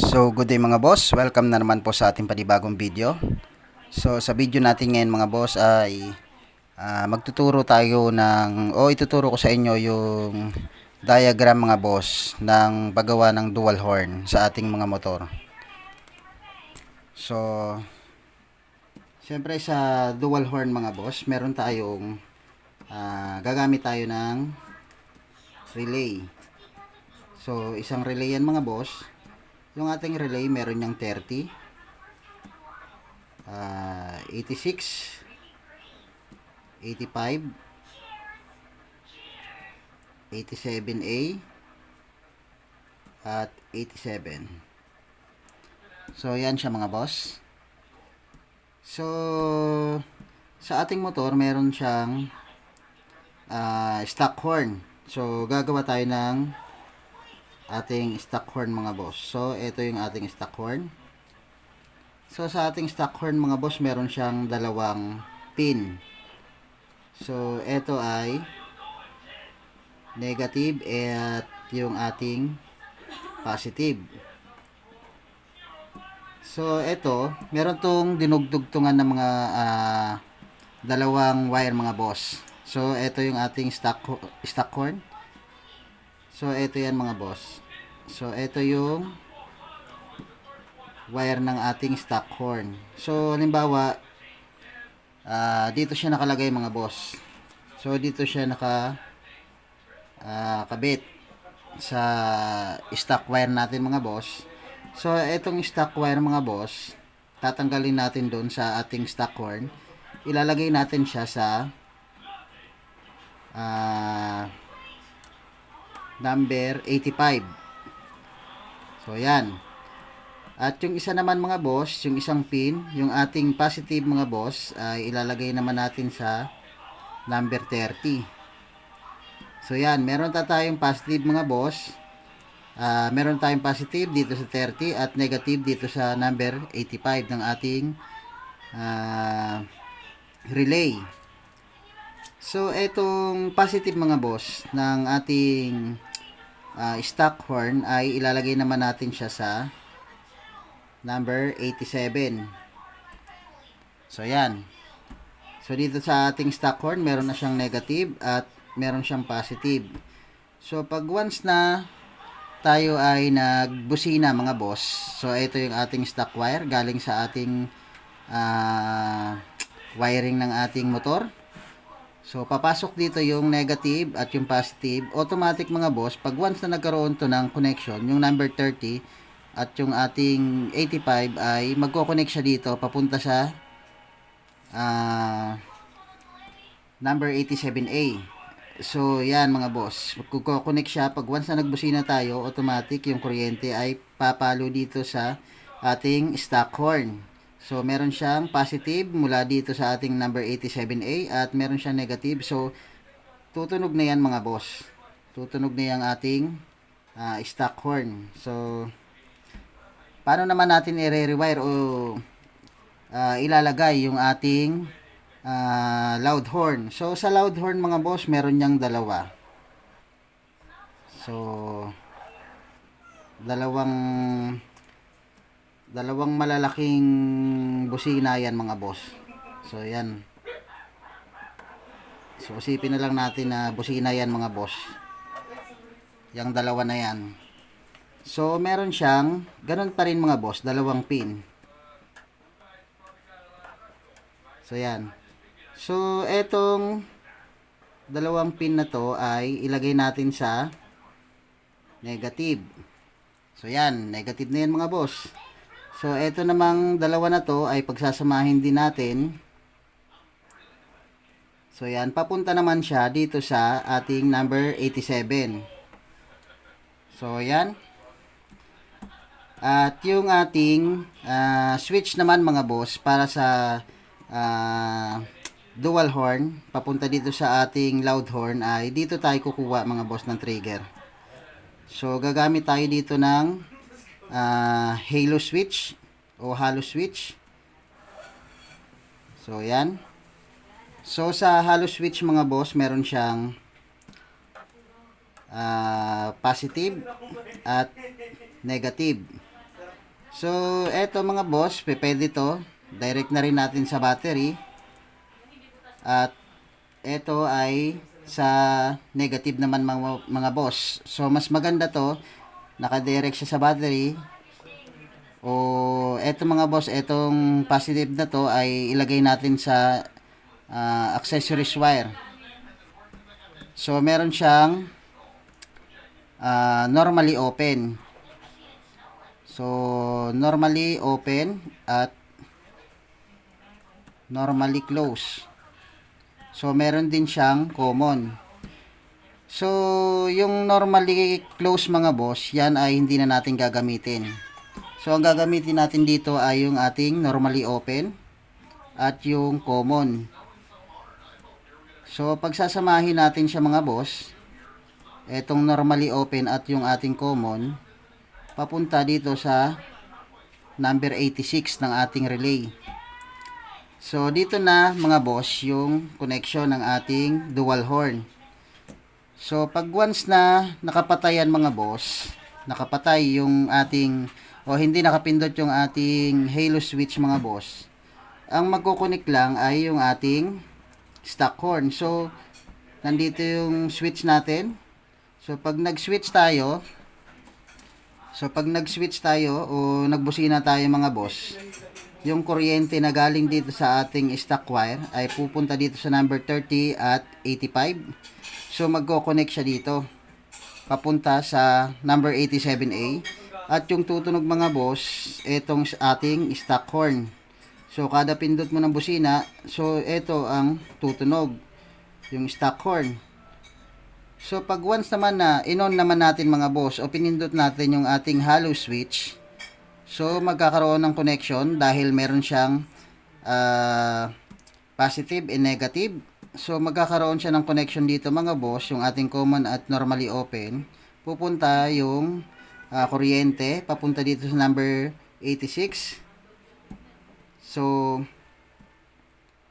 So, good day mga boss. Welcome na naman po sa ating panibagong video. So, sa video natin ngayon mga boss ay ah, magtuturo tayo ng o ituturo ko sa inyo yung diagram mga boss ng paggawa ng dual horn sa ating mga motor. So, siyempre sa dual horn mga boss, meron tayong ah, gagamit tayo ng relay. So, isang relay yan mga boss. Yung ating relay, meron niyang 30, ah 86, 85, 87A, at 87. So, yan siya mga boss. So, sa ating motor, meron siyang ah, stock horn. So, gagawa tayo ng ating stock horn mga boss. So, ito yung ating stock horn. So, sa ating stock horn mga boss, meron siyang dalawang pin. So, ito ay negative at yung ating positive. So, ito, meron tong dinugdugtungan ng mga ah, dalawang wire mga boss. So, ito yung ating stock, ho- stock horn. So, ito yan mga boss. So, ito yung wire ng ating stock horn. So, halimbawa, ah, dito siya nakalagay mga boss. So, dito siya naka ah, kabit sa stock wire natin mga boss. So, itong stock wire mga boss, tatanggalin natin doon sa ating stock horn. Ilalagay natin siya sa ah number 85. So, yan. At yung isa naman mga boss, yung isang pin, yung ating positive mga boss, ay ilalagay naman natin sa number 30. So, yan. Meron ta tayong positive mga boss. Ah, meron tayong positive dito sa 30 at negative dito sa number 85 ng ating ah, relay. So, etong positive mga boss ng ating ah, stock horn ay ilalagay naman natin siya sa number 87. So, yan. So, dito sa ating stock horn, meron na siyang negative at meron siyang positive. So, pag once na tayo ay nagbusina mga boss, so ito yung ating stock wire galing sa ating ah, wiring ng ating motor. So, papasok dito yung negative at yung positive. Automatic mga boss, pag once na nagkaroon to ng connection, yung number 30 at yung ating 85 ay magko-connect siya dito papunta sa ah, number 87A. So, yan mga boss. Magko-connect siya. Pag once na nagbusina tayo, automatic yung kuryente ay papalo dito sa ating stock horn. So, meron siyang positive mula dito sa ating number 87A at meron siyang negative. So, tutunog na yan mga boss. Tutunog na yung ating ah, stock horn. So, paano naman natin i-rewire o ah, ilalagay yung ating ah, loud horn? So, sa loud horn mga boss, meron niyang dalawa. So, dalawang dalawang malalaking busina yan mga boss. So yan. So isipin na lang natin na busina yan mga boss. Yang dalawa na yan. So meron siyang ganun pa rin mga boss, dalawang pin. So yan. So etong dalawang pin na to ay ilagay natin sa negative. So yan, negative na yan mga boss. So, eto namang dalawa na to ay pagsasamahin din natin. So, yan. Papunta naman siya dito sa ating number 87. So, yan. At yung ating ah, switch naman mga boss para sa ah, dual horn, papunta dito sa ating loud horn ay dito tayo kukuha mga boss ng trigger. So, gagamit tayo dito ng ah, halo switch o halo switch. So, yan. So, sa halo switch mga boss, meron siyang ah, positive at negative. So, eto mga boss, pwede to. Direct na rin natin sa battery. At eto ay sa negative naman mga, mga boss. So, mas maganda to. Nakadirect siya sa battery. O eto mga boss, etong positive na to ay ilagay natin sa ah, accessories wire. So, meron siyang ah, normally open. So, normally open at normally close. So, meron din siyang common. So, yung normally close mga boss, yan ay hindi na natin gagamitin. So, ang gagamitin natin dito ay yung ating normally open at yung common. So, pagsasamahin natin siya mga boss, etong normally open at yung ating common, papunta dito sa number 86 ng ating relay. So, dito na mga boss yung connection ng ating dual horn. So, pag once na nakapatayan mga boss, nakapatay yung ating, o hindi nakapindot yung ating halo switch mga boss, ang magkukunik lang ay yung ating stock horn. So, nandito yung switch natin. So, pag nag-switch tayo, so pag nag-switch tayo o nagbusina tayo mga boss, yung kuryente na galing dito sa ating stock wire ay pupunta dito sa number 30 at 85. So magko-connect siya dito papunta sa number 87A at yung tutunog mga boss etong ating stock horn. So kada pindot mo ng busina, so ito ang tutunog yung stock horn. So pag once naman na inon naman natin mga boss o pinindot natin yung ating hollow switch, so magkakaroon ng connection dahil meron siyang ah, positive and negative. So magkakaroon siya ng connection dito mga boss, yung ating common at normally open. Pupunta yung ah, kuryente papunta dito sa number 86. So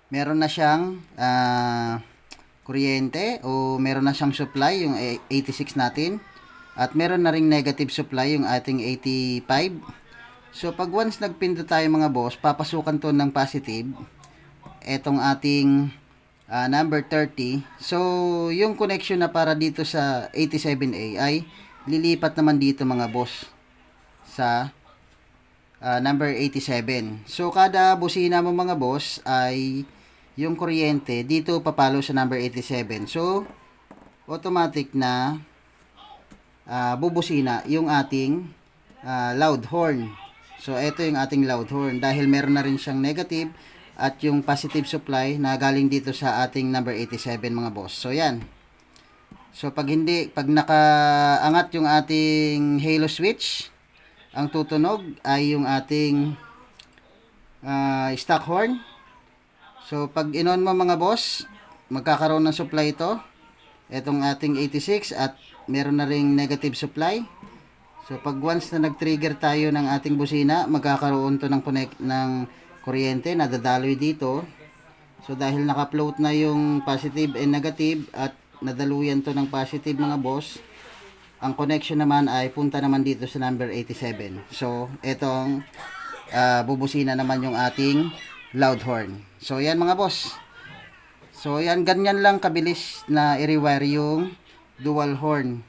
meron na siyang ah, kuryente o meron na siyang supply yung 86 natin at meron na ring negative supply yung ating 85 so pag once nagpindot tayo mga boss papasukan to ng positive etong ating ah, number 30 so yung connection na para dito sa 87A ay lilipat naman dito mga boss sa ah, number 87 so kada busina mo mga boss ay yung kuryente dito papalo sa number 87. So, automatic na ah, bubusina yung ating ah, loud horn. So, ito yung ating loud horn dahil meron na rin siyang negative at yung positive supply na galing dito sa ating number 87 mga boss. So, yan. So, pag hindi, pag nakaangat yung ating halo switch, ang tutunog ay yung ating ah, stock horn So, pag inon mo mga boss, magkakaroon ng supply ito. Itong ating 86 at meron na ring negative supply. So, pag once na nag-trigger tayo ng ating busina, magkakaroon to ng connect ng kuryente na dadaloy dito. So, dahil naka-float na yung positive and negative at nadaluyan to ng positive mga boss, ang connection naman ay punta naman dito sa number 87. So, itong ah, bubusina naman yung ating loud horn. So, yan mga boss. So, yan, ganyan lang kabilis na i-rewire yung dual horn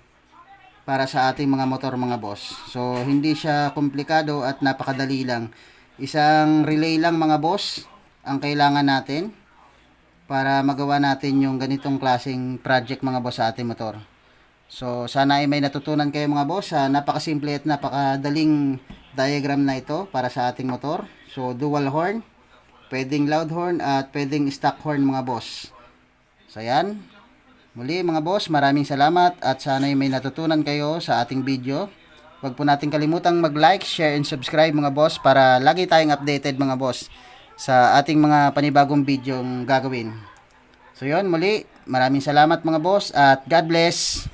para sa ating mga motor mga boss. So, hindi siya komplikado at napakadali lang. Isang relay lang mga boss ang kailangan natin para magawa natin yung ganitong klaseng project mga boss sa ating motor. So, sana ay may natutunan kayo mga boss sa napakasimple at napakadaling diagram na ito para sa ating motor. So, dual horn, pwedeng loud horn at pwedeng stock horn mga boss. So, yan. Muli mga boss, maraming salamat at sana ay may natutunan kayo sa ating video. Huwag po natin kalimutang mag-like, share, and subscribe mga boss para lagi tayong updated mga boss sa ating mga panibagong video gagawin. So yun, muli, maraming salamat mga boss at God bless.